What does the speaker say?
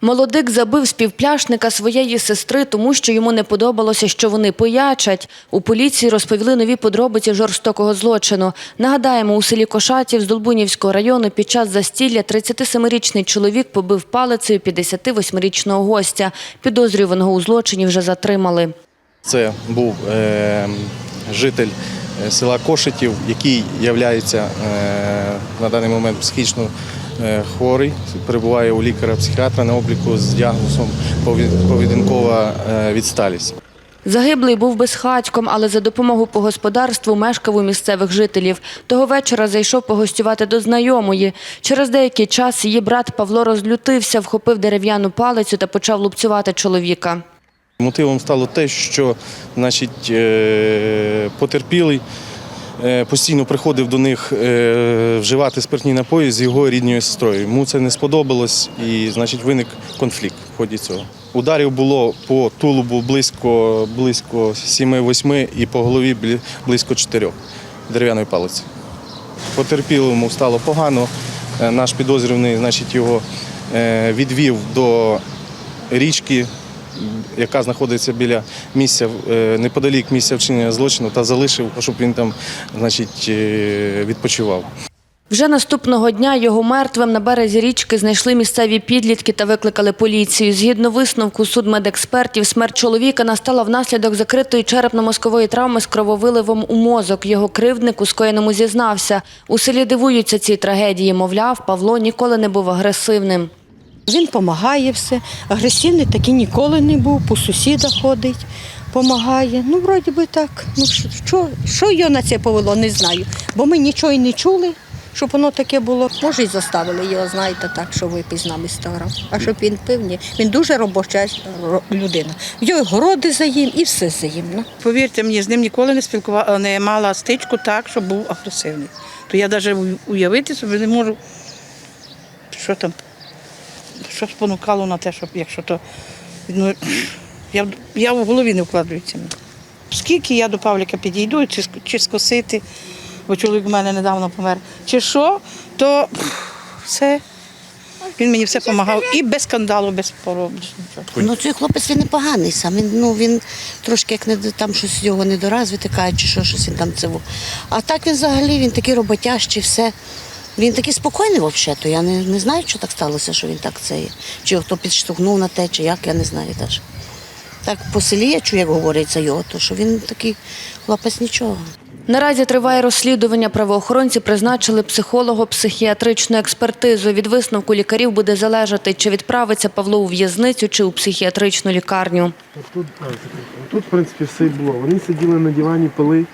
Молодик забив співпляшника своєї сестри, тому що йому не подобалося, що вони пиячать. У поліції розповіли нові подробиці жорстокого злочину. Нагадаємо, у селі Кошатів з Долбунівського району під час застілля 37-річний чоловік побив палицею 58-річного гостя. Підозрюваного у злочині вже затримали. Це був е, житель е, села Кошетів, який є на даний момент психічно е, хворий, перебуває у лікаря-психіатра на обліку з діагнозом поведінкова е, відсталість. Загиблий був безхатьком, але за допомогу по господарству мешкав у місцевих жителів. Того вечора зайшов погостювати до знайомої. Через деякий час її брат Павло розлютився, вхопив дерев'яну палицю та почав лупцювати чоловіка. Мотивом стало те, що значить, е, потерпілий е, постійно приходив до них е, вживати спиртні напої з його рідною сестрою. Йому це не сподобалось і значить, виник конфлікт в ході цього. Ударів було по тулубу близько, близько 7-8 і по голові близько 4 дерев'яною палиці. Потерпілому стало погано. Е, Наш підозрюваний значить, його е, відвів до річки, яка знаходиться біля місця е, неподалік місця вчинення злочину, та залишив, щоб він там значить, е, відпочивав. Вже наступного дня його мертвим на березі річки знайшли місцеві підлітки та викликали поліцію. Згідно висновку судмедекспертів, смерть чоловіка настала внаслідок закритої черепно-мозкової травми з крововиливом у мозок. Його кривдник у скоєному зізнався. У селі дивуються цій трагедії. Мовляв, Павло ніколи не був агресивним. Він допомагає все. Агресивний такий ніколи не був, по сусідах ходить, допомагає. Ну, вроді би так. Ну, що- що, його на це повело, не знаю. Бо ми нічого й не чули, щоб воно таке було. Може, і заставили його, знаєте, так, що випив з нами 100 грам. А щоб він пив, ні. Він дуже робоча людина. Його городи заїм і все заїм. Ну. Повірте мені, з ним ніколи не спілкувала, не мала стичку так, щоб був агресивний. То я навіть уявити собі не можу, що там, що спонукало на те, щоб якщо то. Ну, я, в- я в голові не вкладаюся. Скільки я до Павліка підійду, чи, чи скосити, бо чоловік у мене недавно помер, чи що, то все. Він мені все допомагав і без скандалу, без нічого. Ну, цей хлопець він непоганий сам. Він, ну, він трошки як не там щось його недоразвити кажуть, чи що, щось він там це. А так він взагалі він такий роботящий, все. Він такий спокійний взагалі, то я не, не знаю, що так сталося, що він так це є. Чи хто підштовхнув на те, чи як, я не знаю теж. Так по селі я чую, як говориться його, то що він такий хлопець нічого. Наразі триває розслідування. Правоохоронці призначили психолого-психіатричну експертизу. Від висновку лікарів буде залежати, чи відправиться Павло у в'язницю, чи у психіатричну лікарню. Тут, тут, в принципі, все й було. Вони сиділи на дивані, пили.